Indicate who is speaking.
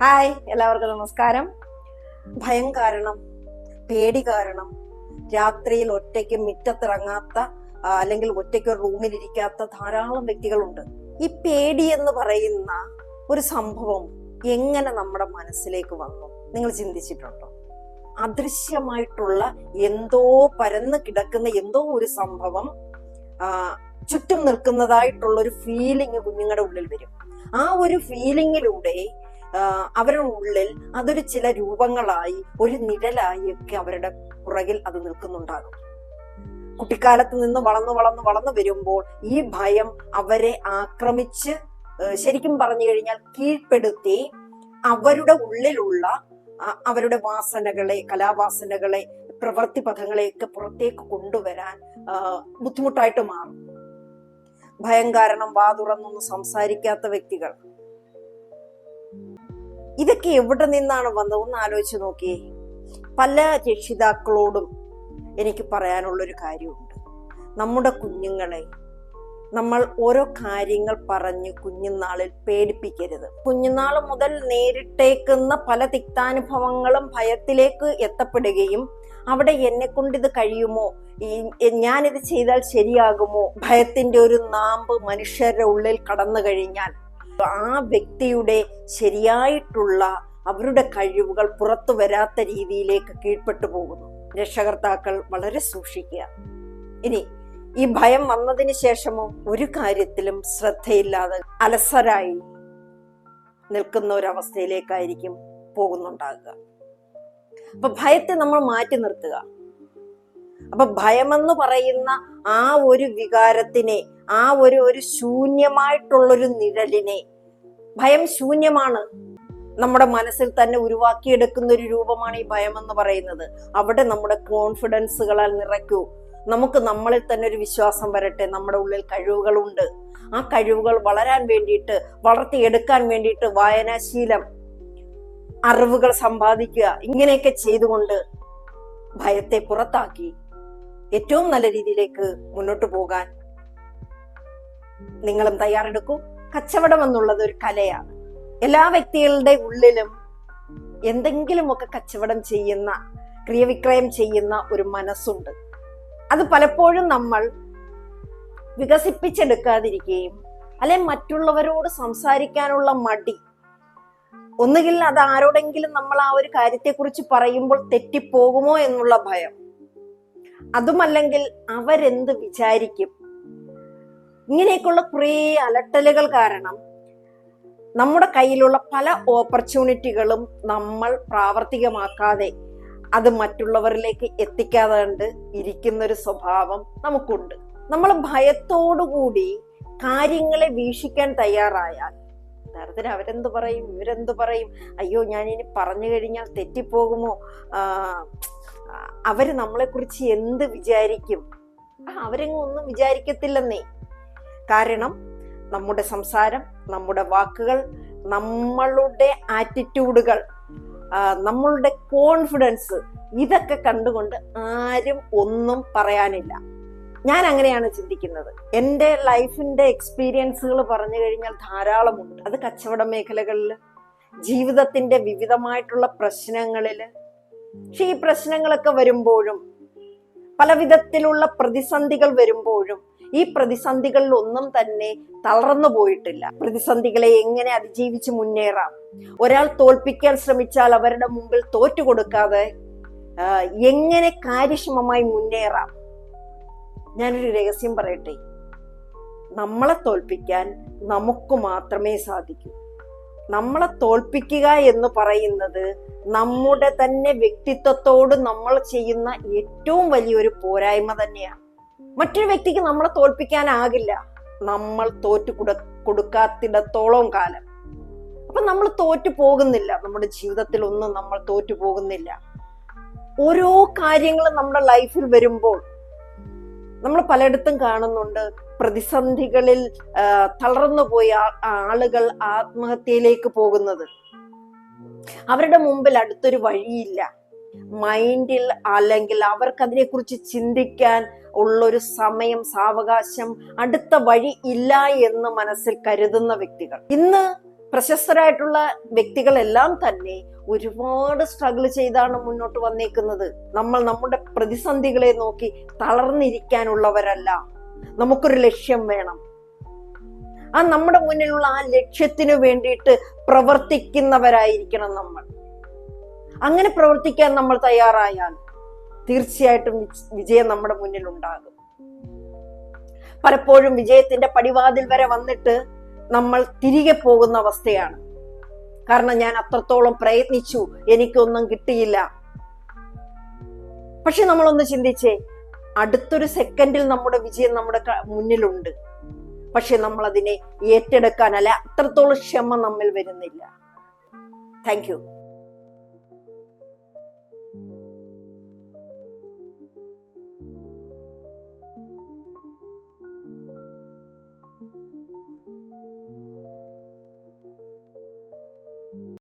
Speaker 1: Hi എല്ലാവർക്കും നമസ്കാരം. ഭയം കാരണം പേടി കാരണം രാത്രിയിൽ ഒറ്റയ്ക്ക് മുറ്റത്തിറങ്ങാത്ത അല്ലെങ്കിൽ ഒറ്റയ്ക്ക് റൂമിലിരിക്കാത്ത ധാരാളം വ്യക്തികളുണ്ട്. ഈ പേടി എന്ന് പറയുന്ന ഒരു സംഭവം എങ്ങനെ നമ്മുടെ മനസ്സിലേക്ക് വന്നു? നിങ്ങൾ ചിന്തിച്ചിട്ടുണ്ടോ? അദൃശ്യമായിട്ടുള്ള എന്തോ പരന്ന് കിടക്കുന്ന എന്തോ ഒരു സംഭവം ചുറ്റും നിൽക്കുന്നതായിട്ടുള്ള ഒരു ഫീലിംഗ് കുഞ്ഞുങ്ങളുടെ ഉള്ളിൽ വരും. ആ ഒരു ഫീലിങ്ങിലൂടെ അവരുടെ ഉള്ളിൽ അതൊരു ചില രൂപങ്ങളായി ഒരു നിഴലായി ഒക്കെ അവരുടെ പുറകിൽ അത് നിൽക്കുന്നുണ്ടാകും. കുട്ടിക്കാലത്ത് നിന്ന് വളർന്നു വളർന്നു വളർന്നു വരുമ്പോൾ ഈ ഭയം അവരെ ആക്രമിച്ച് ശരിക്കും പറഞ്ഞു കഴിഞ്ഞാൽ കീഴ്പ്പെടുത്തി അവരുടെ ഉള്ളിലുള്ള അവരുടെ വാസനകളെ കലാവാസനകളെ പ്രവൃത്തി പഥങ്ങളെയൊക്കെ പുറത്തേക്ക് കൊണ്ടുവരാൻ ബുദ്ധിമുട്ടായിട്ട് മാറും. ഭയം കാരണം വാ തുറന്നൊന്നും സംസാരിക്കാത്ത വ്യക്തികൾ ഇതൊക്കെ എവിടെ നിന്നാണ് വന്നത്? ഒന്ന് ആലോചിച്ച് നോക്കിയേ പല രക്ഷിതാക്കളോടും എനിക്ക് പറയാനുള്ളൊരു കാര്യമുണ്ട്. നമ്മുടെ കുഞ്ഞുങ്ങളെ നമ്മൾ ഓരോ കാര്യങ്ങൾ പറഞ്ഞ് കുഞ്ഞുനാളിൽ പേടിപ്പിക്കരുത്. കുഞ്ഞുനാൾ മുതൽ നേരിട്ടേക്കുന്ന പല തിക്താനുഭവങ്ങളും ഭയത്തിലേക്ക് എത്തപ്പെടുകയും അവിടെ എന്നെ കൊണ്ട് ഇത് കഴിയുമോ? ഞാനിത് ചെയ്താൽ ശരിയാകുമോ? ഭയത്തിന്റെ ഒരു നാമ്പ് മനുഷ്യരുടെ ഉള്ളിൽ കടന്നു കഴിഞ്ഞാൽ ആ വ്യക്തിയുടെ ശരിയായിട്ടുള്ള അവരുടെ കഴിവുകൾ പുറത്തു വരാത്ത രീതിയിലേക്ക് കീഴ്പ്പെട്ടു പോകുന്നു. രക്ഷകർത്താക്കൾ വളരെ സൂക്ഷിക്കുക. ഇനി ഈ ഭയം വന്നതിന് ശേഷമോ ഒരു കാര്യത്തിലും ശ്രദ്ധയില്ലാതെ അലസരായി നിൽക്കുന്ന ഒരവസ്ഥയിലേക്കായിരിക്കും പോകുന്നുണ്ടാകുക. അപ്പൊ ഭയത്തെ നമ്മൾ മാറ്റി നിർത്തുക. അപ്പൊ ഭയമെന്ന് പറയുന്ന ആ ഒരു വികാരത്തിനെ ആ ഒരു ഒരു ശൂന്യമായിട്ടുള്ളൊരു നിഴലിനെ ഭയം ശൂന്യമാണ്. നമ്മുടെ മനസ്സിൽ തന്നെ ഉരുവാക്കിയെടുക്കുന്ന ഒരു രൂപമാണ് ഈ ഭയം എന്ന് പറയുന്നത്. അവിടെ നമ്മുടെ കോൺഫിഡൻസുകളാൽ നിറയ്ക്കൂ. നമുക്ക് നമ്മളിൽ തന്നെ ഒരു വിശ്വാസം വരട്ടെ. നമ്മുടെ ഉള്ളിൽ കഴിവുകളുണ്ട്. ആ കഴിവുകൾ വളരാൻ വേണ്ടിയിട്ട് വളർത്തിയെടുക്കാൻ വേണ്ടിയിട്ട് വായനാശീലം അറിവുകൾ സമ്പാദിക്കുക ഇങ്ങനെയൊക്കെ ചെയ്തുകൊണ്ട് ഭയത്തെ പുറത്താക്കി. ഏറ്റവും നല്ല രീതിയിലേക്ക് മുന്നോട്ട് പോകാൻ നിങ്ങളും തയ്യാറെടുക്കൂ. കച്ചവടം എന്നുള്ളത് ഒരു കലയാണ്. എല്ലാ വ്യക്തികളുടെ ഉള്ളിലും എന്തെങ്കിലുമൊക്കെ കച്ചവടം ചെയ്യുന്ന ക്രിയവിക്രയം ചെയ്യുന്ന ഒരു മനസ്സുണ്ട്. അത് പലപ്പോഴും നമ്മൾ വികസിപ്പിച്ചെടുക്കാതിരിക്കുകയും അല്ലെ മറ്റുള്ളവരോട് സംസാരിക്കാനുള്ള മടി. ഒന്നുകിൽ അത് ആരോടെങ്കിലും നമ്മൾ ആ ഒരു കാര്യത്തെക്കുറിച്ച് പറയുമ്പോൾ തെറ്റിപ്പോകുമോ എന്നുള്ള ഭയം. അതുമല്ലെങ്കിൽ അവരെന്ത് വിചാരിക്കും? ഇങ്ങനെയൊക്കെയുള്ള കുറേ അലട്ടലുകൾ കാരണം നമ്മുടെ കയ്യിലുള്ള പല ഓപ്പർച്യൂണിറ്റികളും നമ്മൾ പ്രാവർത്തികമാക്കാതെ അത് മറ്റുള്ളവരിലേക്ക് എത്തിക്കാതെ കണ്ട് ഇരിക്കുന്നൊരു സ്വഭാവം നമുക്കുണ്ട്. നമ്മൾ ഭയത്തോടുകൂടി കാര്യങ്ങളെ വീക്ഷിക്കാൻ തയ്യാറായാൽ യഥാർത്ഥത്തിൽ അവരെന്ത് പറയും ഇവരെന്ത് പറയും? അയ്യോ ഞാൻ ഇനി പറഞ്ഞു കഴിഞ്ഞാൽ തെറ്റിപ്പോകുമോ? ആ, അവർ നമ്മളെ കുറിച്ച് എന്ത് വിചാരിക്കും? അവരെങ്ങും ഒന്നും വിചാരിക്കത്തില്ലെന്നേ. കാരണം നമ്മുടെ സംസാരം നമ്മുടെ വാക്കുകൾ നമ്മളുടെ ആറ്റിറ്റ്യൂഡുകൾ നമ്മളുടെ കോൺഫിഡൻസ് ഇതൊക്കെ കണ്ടുകൊണ്ട് ആരും ഒന്നും പറയാനില്ല. ഞാൻ അങ്ങനെയാണ് ചിന്തിക്കുന്നത്. എന്റെ ലൈഫിന്റെ എക്സ്പീരിയൻസുകൾ പറഞ്ഞു കഴിഞ്ഞാൽ ധാരാളമുണ്ട്. അത് കച്ചവട മേഖലകളിൽ ജീവിതത്തിന്റെ വിവിധമായിട്ടുള്ള പ്രശ്നങ്ങളിൽ പക്ഷെ ഈ പ്രശ്നങ്ങളൊക്കെ വരുമ്പോഴും പല വിധത്തിലുള്ള പ്രതിസന്ധികൾ വരുമ്പോഴും ഈ പ്രതിസന്ധികളിൽ ഒന്നും തന്നെ തളർന്നു പോയിട്ടില്ല. പ്രതിസന്ധികളെ എങ്ങനെ അതിജീവിച്ച് മുന്നേറാം? ഒരാൾ തോൽപ്പിക്കാൻ ശ്രമിച്ചാൽ അവരുടെ മുമ്പിൽ തോറ്റു കൊടുക്കാതെ എങ്ങനെ കാര്യക്ഷമമായി മുന്നേറാം? ഞാനൊരു രഹസ്യം പറയട്ടെ. നമ്മളെ തോൽപ്പിക്കാൻ നമുക്ക് മാത്രമേ സാധിക്കൂ. നമ്മളെ തോൽപ്പിക്കുക എന്ന് പറയുന്നത് നമ്മുടെ തന്നെ വ്യക്തിത്വത്തോട് നമ്മൾ ചെയ്യുന്ന ഏറ്റവും വലിയൊരു പോരായ്മ തന്നെയാണ്. മറ്റൊരു വ്യക്തിക്ക് നമ്മളെ തോൽപ്പിക്കാനാകില്ല. നമ്മൾ തോറ്റു കൊടു കൊടുക്കാത്തിടത്തോളം കാലം. അപ്പൊ നമ്മൾ തോറ്റു പോകുന്നില്ല. നമ്മുടെ ജീവിതത്തിൽ ഒന്നും നമ്മൾ തോറ്റു പോകുന്നില്ല. ഓരോ കാര്യങ്ങളും നമ്മുടെ ലൈഫിൽ വരുമ്പോൾ നമ്മൾ പലയിടത്തും കാണുന്നുണ്ട്. പ്രതിസന്ധികളിൽ തളർന്നു പോയി ആളുകൾ ആത്മഹത്യയിലേക്ക് പോകുന്നത്. അവരുടെ മുമ്പിൽ അടുത്തൊരു വഴിയില്ല. മൈൻഡിൽ അല്ലെങ്കിൽ അവർക്ക് അതിനെക്കുറിച്ച് ചിന്തിക്കാൻ ഉള്ളൊരു സമയം സാവകാശം അടുത്ത വഴി ഇല്ല എന്ന് മനസ്സിൽ കരുതുന്ന വ്യക്തികൾ. ഇന്ന് പ്രശസ്തരായിട്ടുള്ള വ്യക്തികളെല്ലാം തന്നെ ഒരുപാട് സ്ട്രഗിൾ ചെയ്താണ് മുന്നോട്ട് വന്നേക്കുന്നത്. നമ്മൾ നമ്മുടെ പ്രതിസന്ധികളെ നോക്കി തളർന്നിരിക്കാനുള്ളവരല്ല. നമുക്കൊരു ലക്ഷ്യം വേണം. ആ നമ്മുടെ മുന്നിലുള്ള ആ ലക്ഷ്യത്തിനു വേണ്ടിയിട്ട് പ്രവർത്തിക്കുന്നവരായിരിക്കണം നമ്മൾ. അങ്ങനെ പ്രവർത്തിക്കാൻ നമ്മൾ തയ്യാറായാൽ തീർച്ചയായിട്ടും വിജയം നമ്മുടെ മുന്നിൽ ഉണ്ടാകും പലപ്പോഴും വിജയത്തിന്റെ പടിവാതിൽ വരെ വന്നിട്ട് നമ്മൾ തിരികെ പോകുന്ന അവസ്ഥയാണ്. കാരണം ഞാൻ അത്രത്തോളം പ്രയത്നിച്ചു എനിക്കൊന്നും കിട്ടിയില്ല. പക്ഷെ നമ്മളൊന്ന് ചിന്തിച്ചേ അടുത്തൊരു സെക്കൻഡിൽ നമ്മുടെ വിജയം നമ്മുടെ മുന്നിലുണ്ട്. പക്ഷെ നമ്മൾ അതിനെ ഏറ്റെടുക്കാൻ അല്ലെ അത്രത്തോളം ക്ഷമ നമ്മിൽ വരുന്നില്ല. താങ്ക്